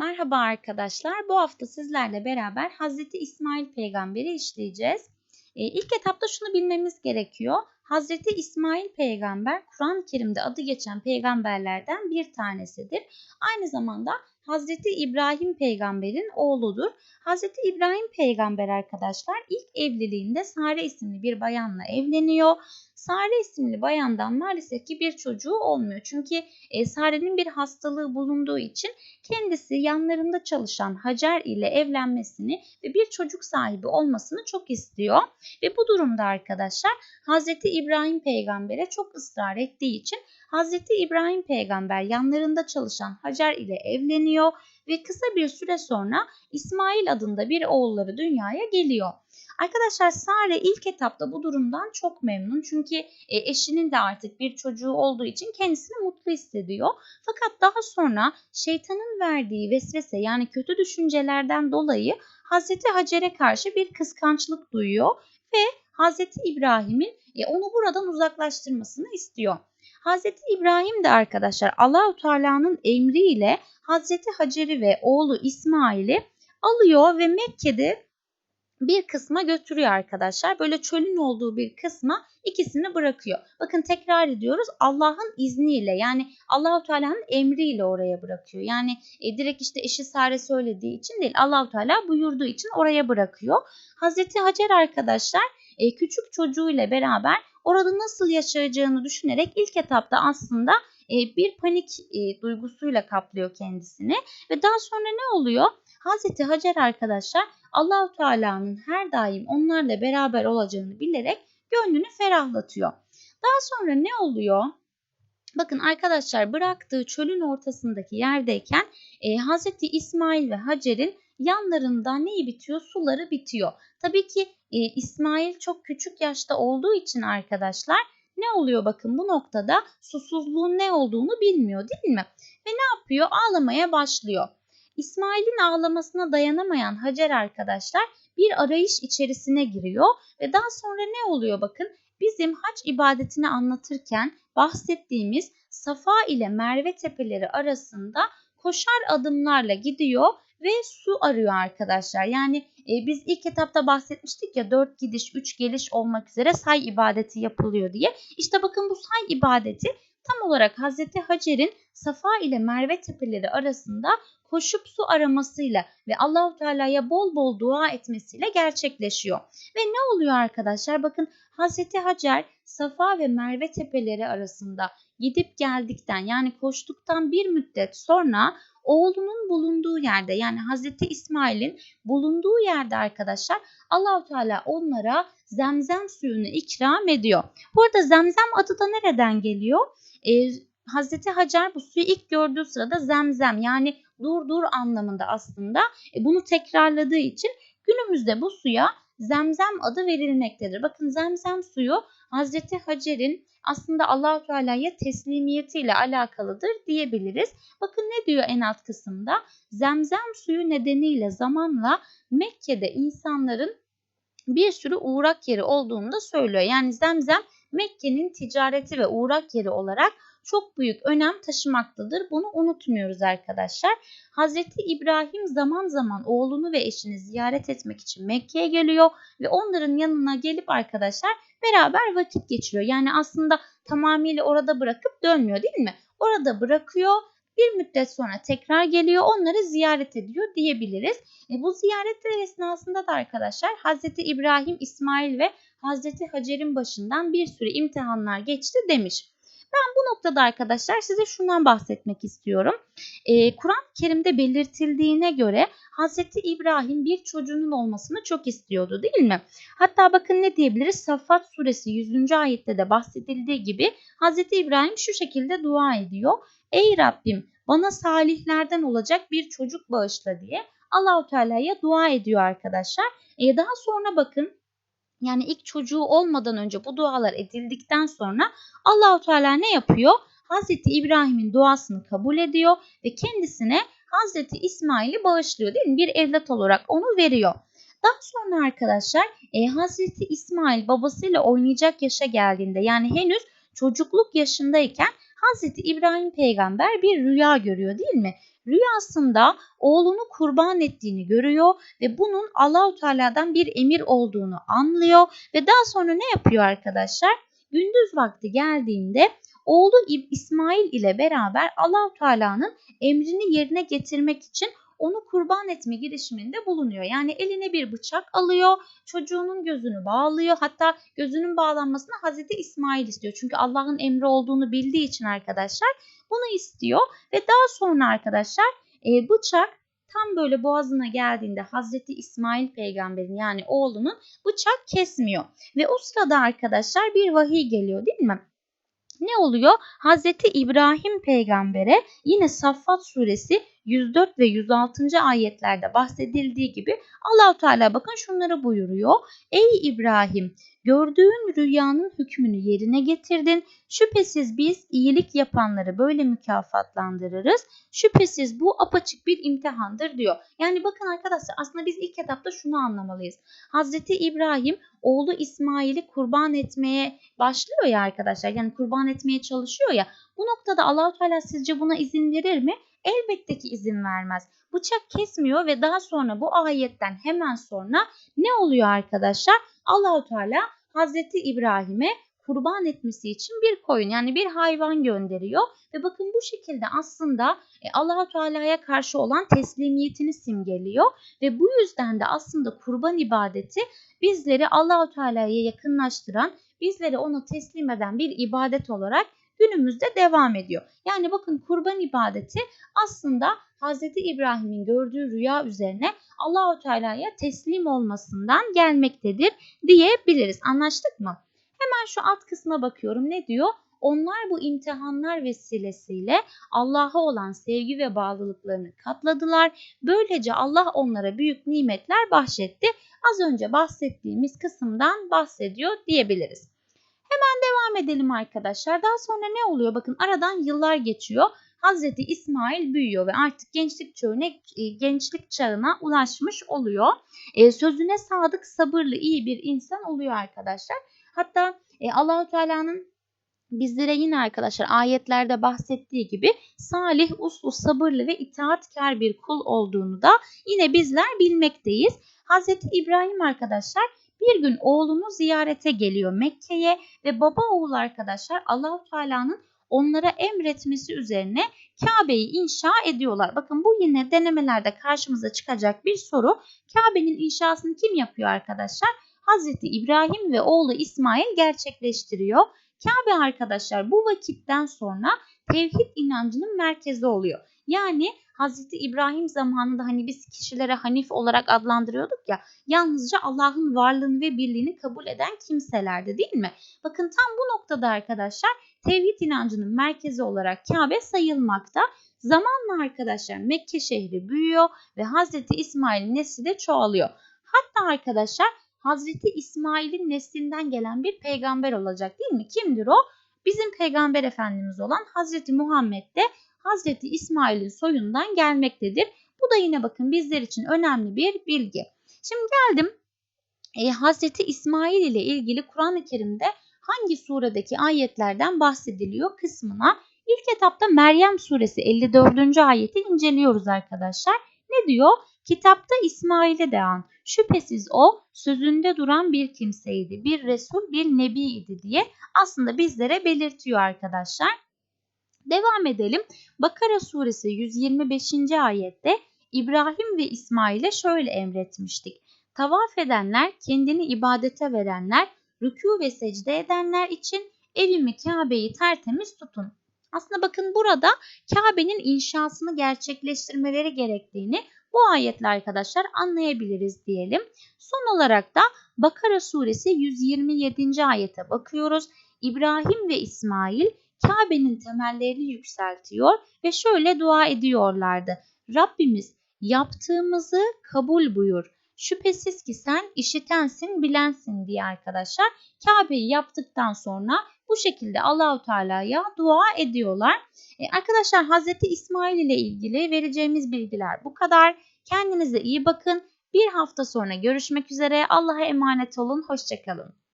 Merhaba arkadaşlar. Bu hafta sizlerle beraber Hazreti İsmail peygamberi işleyeceğiz. Ee, ilk etapta şunu bilmemiz gerekiyor. Hazreti İsmail peygamber Kur'an-ı Kerim'de adı geçen peygamberlerden bir tanesidir. Aynı zamanda Hazreti İbrahim peygamberin oğludur. Hazreti İbrahim peygamber arkadaşlar ilk evliliğinde Sare isimli bir bayanla evleniyor. Sare isimli bayandan maalesef ki bir çocuğu olmuyor. Çünkü e, Sare'nin bir hastalığı bulunduğu için kendisi yanlarında çalışan Hacer ile evlenmesini ve bir çocuk sahibi olmasını çok istiyor. Ve bu durumda arkadaşlar Hazreti İbrahim peygambere çok ısrar ettiği için Hazreti İbrahim peygamber yanlarında çalışan Hacer ile evleniyor ve kısa bir süre sonra İsmail adında bir oğulları dünyaya geliyor. Arkadaşlar Sare ilk etapta bu durumdan çok memnun çünkü e, eşinin de artık bir çocuğu olduğu için kendisini mutlu hissediyor. Fakat daha sonra şeytanın verdiği vesvese yani kötü düşüncelerden dolayı Hazreti Hacer'e karşı bir kıskançlık duyuyor ve Hazreti İbrahim'in e, onu buradan uzaklaştırmasını istiyor. Hazreti İbrahim de arkadaşlar Allahu Teala'nın emriyle Hazreti Hacer'i ve oğlu İsmail'i alıyor ve Mekke'de bir kısma götürüyor arkadaşlar. Böyle çölün olduğu bir kısma ikisini bırakıyor. Bakın tekrar ediyoruz. Allah'ın izniyle yani Allahu Teala'nın emriyle oraya bırakıyor. Yani e, direkt işte eşi Sare söylediği için değil. Allahu Teala buyurduğu için oraya bırakıyor. Hazreti Hacer arkadaşlar e, küçük çocuğuyla beraber orada nasıl yaşayacağını düşünerek ilk etapta aslında e, bir panik e, duygusuyla kaplıyor kendisini ve daha sonra ne oluyor? Hazreti Hacer arkadaşlar Allahu Teala'nın her daim onlarla beraber olacağını bilerek gönlünü ferahlatıyor. Daha sonra ne oluyor? Bakın arkadaşlar bıraktığı çölün ortasındaki yerdeyken e, Hazreti İsmail ve Hacer'in yanlarında neyi bitiyor? Suları bitiyor. Tabii ki e, İsmail çok küçük yaşta olduğu için arkadaşlar ne oluyor bakın bu noktada susuzluğun ne olduğunu bilmiyor değil mi? Ve ne yapıyor? Ağlamaya başlıyor. İsmail'in ağlamasına dayanamayan Hacer arkadaşlar bir arayış içerisine giriyor ve daha sonra ne oluyor bakın bizim hac ibadetini anlatırken bahsettiğimiz Safa ile Merve tepeleri arasında koşar adımlarla gidiyor ve su arıyor arkadaşlar. Yani e, biz ilk etapta bahsetmiştik ya 4 gidiş 3 geliş olmak üzere say ibadeti yapılıyor diye. İşte bakın bu say ibadeti tam olarak Hazreti Hacer'in Safa ile Merve tepeleri arasında koşup su aramasıyla ve Allahu Teala'ya bol bol dua etmesiyle gerçekleşiyor. Ve ne oluyor arkadaşlar? Bakın Hazreti Hacer Safa ve Merve tepeleri arasında gidip geldikten yani koştuktan bir müddet sonra oğlunun bulunduğu yerde yani Hazreti İsmail'in bulunduğu yerde arkadaşlar Allahu Teala onlara zemzem suyunu ikram ediyor. Bu arada zemzem adı da nereden geliyor? Ee, Hazreti Hacer bu suyu ilk gördüğü sırada zemzem yani dur dur anlamında aslında e, bunu tekrarladığı için günümüzde bu suya zemzem adı verilmektedir. Bakın zemzem suyu Hazreti Hacer'in aslında Allahu Teala'ya teslimiyetiyle alakalıdır diyebiliriz. Bakın ne diyor en alt kısımda? Zemzem suyu nedeniyle zamanla Mekke'de insanların bir sürü uğrak yeri olduğunu da söylüyor. Yani zemzem Mekke'nin ticareti ve uğrak yeri olarak çok büyük önem taşımaktadır. Bunu unutmuyoruz arkadaşlar. Hazreti İbrahim zaman zaman oğlunu ve eşini ziyaret etmek için Mekke'ye geliyor ve onların yanına gelip arkadaşlar beraber vakit geçiriyor. Yani aslında tamamıyla orada bırakıp dönmüyor değil mi? Orada bırakıyor bir müddet sonra tekrar geliyor onları ziyaret ediyor diyebiliriz. E, bu ziyaretler esnasında da arkadaşlar Hazreti İbrahim, İsmail ve Hazreti Hacer'in başından bir sürü imtihanlar geçti demiş. Ben bu noktada arkadaşlar size şundan bahsetmek istiyorum. Ee, Kur'an-ı Kerim'de belirtildiğine göre Hazreti İbrahim bir çocuğunun olmasını çok istiyordu değil mi? Hatta bakın ne diyebiliriz? Saffat suresi 100. ayette de bahsedildiği gibi Hazreti İbrahim şu şekilde dua ediyor. Ey Rabbim bana salihlerden olacak bir çocuk bağışla diye Allahu Teala'ya dua ediyor arkadaşlar. Ee, daha sonra bakın yani ilk çocuğu olmadan önce bu dualar edildikten sonra Allahu Teala ne yapıyor? Hazreti İbrahim'in duasını kabul ediyor ve kendisine Hazreti İsmail'i bağışlıyor değil mi? Bir evlat olarak onu veriyor. Daha sonra arkadaşlar e, Hazreti İsmail babasıyla oynayacak yaşa geldiğinde yani henüz çocukluk yaşındayken Hazreti İbrahim peygamber bir rüya görüyor değil mi? Rüyasında oğlunu kurban ettiğini görüyor ve bunun Allahu Teala'dan bir emir olduğunu anlıyor ve daha sonra ne yapıyor arkadaşlar? Gündüz vakti geldiğinde oğlu İsmail ile beraber Allahu Teala'nın emrini yerine getirmek için onu kurban etme girişiminde bulunuyor. Yani eline bir bıçak alıyor, çocuğunun gözünü bağlıyor. Hatta gözünün bağlanmasını Hazreti İsmail istiyor. Çünkü Allah'ın emri olduğunu bildiği için arkadaşlar bunu istiyor. Ve daha sonra arkadaşlar e, bıçak tam böyle boğazına geldiğinde Hazreti İsmail peygamberin yani oğlunun bıçak kesmiyor. Ve o sırada arkadaşlar bir vahiy geliyor değil mi? ne oluyor? Hazreti İbrahim peygambere yine Saffat suresi 104 ve 106. ayetlerde bahsedildiği gibi Allahu Teala bakın şunları buyuruyor. Ey İbrahim gördüğün rüyanın hükmünü yerine getirdin. Şüphesiz biz iyilik yapanları böyle mükafatlandırırız. Şüphesiz bu apaçık bir imtihandır diyor. Yani bakın arkadaşlar aslında biz ilk etapta şunu anlamalıyız. Hazreti İbrahim oğlu İsmail'i kurban etmeye başlıyor ya arkadaşlar. Yani kurban etmeye çalışıyor ya. Bu noktada Allahu Teala sizce buna izin verir mi? Elbette ki izin vermez. Bıçak kesmiyor ve daha sonra bu ayetten hemen sonra ne oluyor arkadaşlar? Allahu Teala Hazreti İbrahim'e kurban etmesi için bir koyun yani bir hayvan gönderiyor ve bakın bu şekilde aslında e, Allahu Teala'ya karşı olan teslimiyetini simgeliyor ve bu yüzden de aslında kurban ibadeti bizleri Allahu Teala'ya yakınlaştıran, bizleri ona teslim eden bir ibadet olarak günümüzde devam ediyor. Yani bakın kurban ibadeti aslında Hz. İbrahim'in gördüğü rüya üzerine Allahu Teala'ya teslim olmasından gelmektedir diyebiliriz. Anlaştık mı? Hemen şu alt kısma bakıyorum. Ne diyor? Onlar bu imtihanlar vesilesiyle Allah'a olan sevgi ve bağlılıklarını katladılar. Böylece Allah onlara büyük nimetler bahşetti. Az önce bahsettiğimiz kısımdan bahsediyor diyebiliriz. Hemen devam edelim arkadaşlar. Daha sonra ne oluyor? Bakın aradan yıllar geçiyor. Hazreti İsmail büyüyor ve artık gençlik çağına e, gençlik çağına ulaşmış oluyor. E, sözüne sadık, sabırlı, iyi bir insan oluyor arkadaşlar. Hatta e, Allahu Teala'nın bizlere yine arkadaşlar ayetlerde bahsettiği gibi salih, uslu, sabırlı ve itaatkar bir kul olduğunu da yine bizler bilmekteyiz. Hazreti İbrahim arkadaşlar bir gün oğlunu ziyarete geliyor Mekke'ye ve baba oğul arkadaşlar Allahu Teala'nın onlara emretmesi üzerine Kabe'yi inşa ediyorlar. Bakın bu yine denemelerde karşımıza çıkacak bir soru. Kabe'nin inşasını kim yapıyor arkadaşlar? Hazreti İbrahim ve oğlu İsmail gerçekleştiriyor. Kabe arkadaşlar bu vakitten sonra tevhid inancının merkezi oluyor. Yani Hazreti İbrahim zamanında hani biz kişilere Hanif olarak adlandırıyorduk ya yalnızca Allah'ın varlığını ve birliğini kabul eden kimselerdi değil mi? Bakın tam bu noktada arkadaşlar tevhid inancının merkezi olarak Kabe sayılmakta. Zamanla arkadaşlar Mekke şehri büyüyor ve Hazreti İsmail'in nesli de çoğalıyor. Hatta arkadaşlar Hazreti İsmail'in neslinden gelen bir peygamber olacak değil mi? Kimdir o? Bizim peygamber efendimiz olan Hazreti Muhammed de Hazreti İsmail'in soyundan gelmektedir. Bu da yine bakın bizler için önemli bir bilgi. Şimdi geldim e, Hazreti İsmail ile ilgili Kur'an-ı Kerim'de hangi suredeki ayetlerden bahsediliyor kısmına. İlk etapta Meryem suresi 54. ayeti inceliyoruz arkadaşlar. Ne diyor? Kitapta İsmail'e de an. Şüphesiz o sözünde duran bir kimseydi. Bir Resul, bir Nebi'ydi diye aslında bizlere belirtiyor arkadaşlar. Devam edelim. Bakara suresi 125. ayette İbrahim ve İsmail'e şöyle emretmiştik. Tavaf edenler, kendini ibadete verenler, rükû ve secde edenler için evimi Kabe'yi tertemiz tutun. Aslında bakın burada Kabe'nin inşasını gerçekleştirmeleri gerektiğini bu ayetle arkadaşlar anlayabiliriz diyelim. Son olarak da Bakara suresi 127. ayete bakıyoruz. İbrahim ve İsmail Kabe'nin temellerini yükseltiyor ve şöyle dua ediyorlardı. Rabbimiz yaptığımızı kabul buyur. Şüphesiz ki sen işitensin, bilensin diye arkadaşlar. Kabe'yi yaptıktan sonra bu şekilde Allahu Teala'ya dua ediyorlar. Ee, arkadaşlar Hazreti İsmail ile ilgili vereceğimiz bilgiler bu kadar. Kendinize iyi bakın. Bir hafta sonra görüşmek üzere. Allah'a emanet olun. Hoşçakalın.